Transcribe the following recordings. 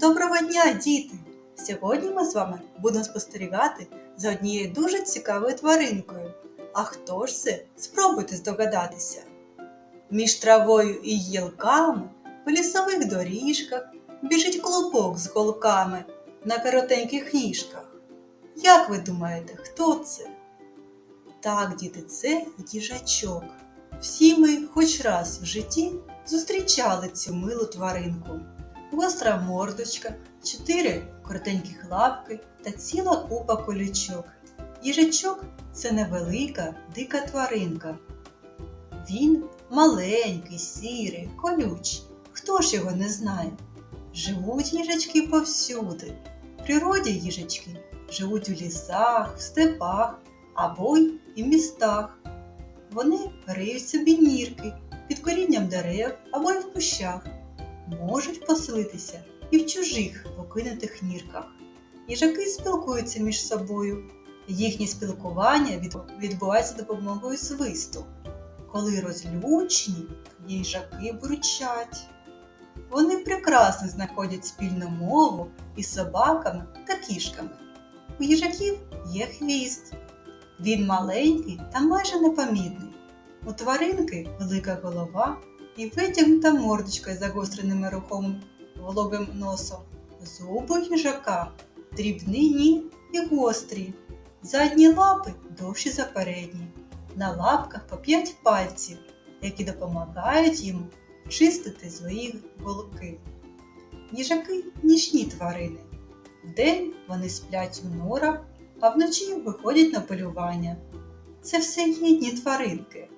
Доброго дня, діти! Сьогодні ми з вами будемо спостерігати за однією дуже цікавою тваринкою. А хто ж це? Спробуйте здогадатися. Між травою і гілками по лісових доріжках біжить клубок з голками на коротеньких ніжках. Як ви думаєте, хто це? Так, діти, це їжачок. Всі ми хоч раз в житті зустрічали цю милу тваринку. Гостра мордочка, чотири коротеньких лапки та ціла купа колючок. Їжачок це невелика, дика тваринка. Він маленький, сірий, колючий. Хто ж його не знає? Живуть їжачки повсюди. В природі їжачки живуть у лісах, в степах або й і містах. Вони риють собі нірки під корінням дерев або й в кущах можуть поселитися і в чужих покинутих нірках. Їжаки спілкуються між собою. Їхнє спілкування від- відбувається допомогою свисту. Коли розлючені, їжаки бурчать. Вони прекрасно знаходять спільну мову із собаками та кішками. У їжаків є хвіст. Він маленький та майже непомітний. У тваринки велика голова і витягнута мордочка з загостреним рухом вологим носом. Зуби їжака дрібнині і гострі. Задні лапи довші за передні. На лапках по п'ять пальців, які допомагають йому чистити свої голки. Їжаки нічні тварини. Вдень вони сплять у норах, а вночі виходять на полювання. Це все гідні тваринки,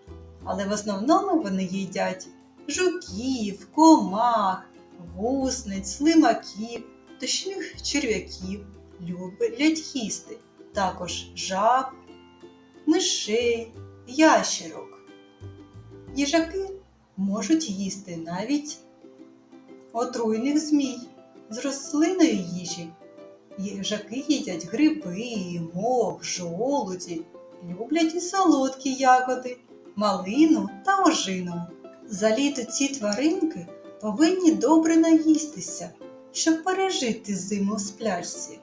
але в основному вони їдять жуків, комах, гусниць, слимаків, точних черв'яків, люблять їсти, також жаб, мишей, ящерок. Їжаки можуть їсти навіть отруйних змій з рослинної їжі. Їжаки їдять гриби, мох, жолуді, люблять і солодкі ягоди, малину та ожину. За літо ці тваринки повинні добре наїстися, щоб пережити зиму в сплячці.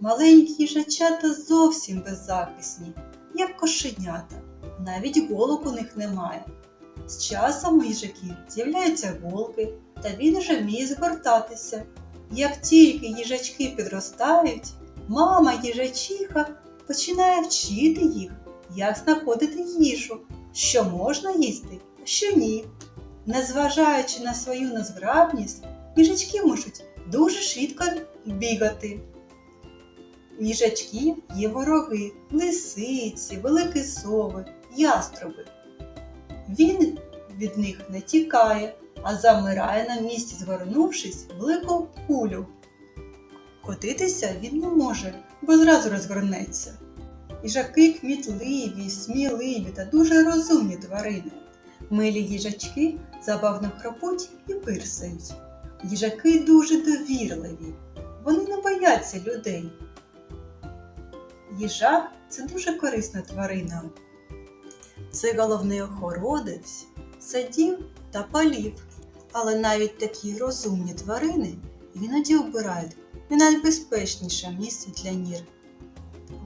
Маленькі їжачата зовсім беззахисні, як кошенята, навіть голок у них немає. З часом у їжаків з'являються голки, та він уже вміє згортатися. Як тільки їжачки підростають, мама їжачиха починає вчити їх, як знаходити їжу, що можна їсти, що ні. Незважаючи на свою незграбність, їжачки можуть дуже швидко бігати. Їжачків є вороги, лисиці, великі сови, яструби. Він від них не тікає, а замирає на місці, згорнувшись велику кулю. Котитися він не може, бо зразу розгорнеться. Їжаки кмітливі, сміливі та дуже розумні тварини. Милі їжачки забавно храпуть і пирсають. Їжаки дуже довірливі, вони не бояться людей. Їжак це дуже корисна тварина. Це головний охородець садів та полів. Але навіть такі розумні тварини іноді обирають не найбезпечніше місце для нір.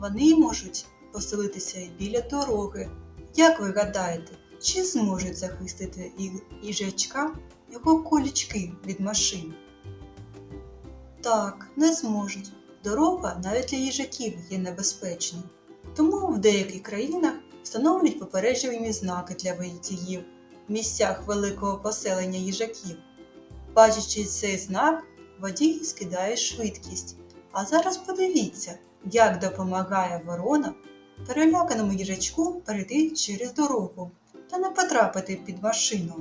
Вони можуть поселитися і біля дороги. Як ви гадаєте, чи зможуть захистити їжачка його колючки від машин? Так, не зможуть. Дорога навіть для їжаків є небезпечною. Тому в деяких країнах встановлюють попереджувальні знаки для водіїв в місцях великого поселення їжаків. Бачачи цей знак, водій скидає швидкість. А зараз подивіться, як допомагає ворона переляканому їжачку перейти через дорогу та не потрапити під машину.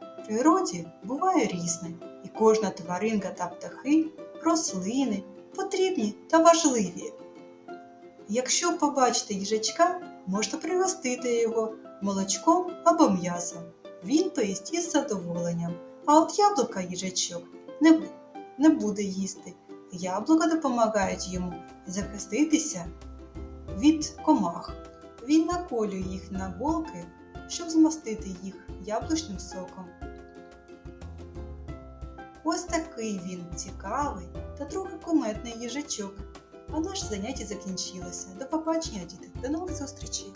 В природі буває різне, і кожна тваринка та птахи, рослини потрібні та важливі. Якщо побачите їжачка, можете пригостити його молочком або м'ясом. Він поїсть із задоволенням, а от яблука їжачок не, не буде їсти. Яблука допомагають йому захиститися від комах. Він наколює їх на голки, щоб змастити їх яблучним соком. Ось такий він цікавий та трохи кометний їжачок. А наше заняття закінчилося. До побачення, діти, до нових зустрічей!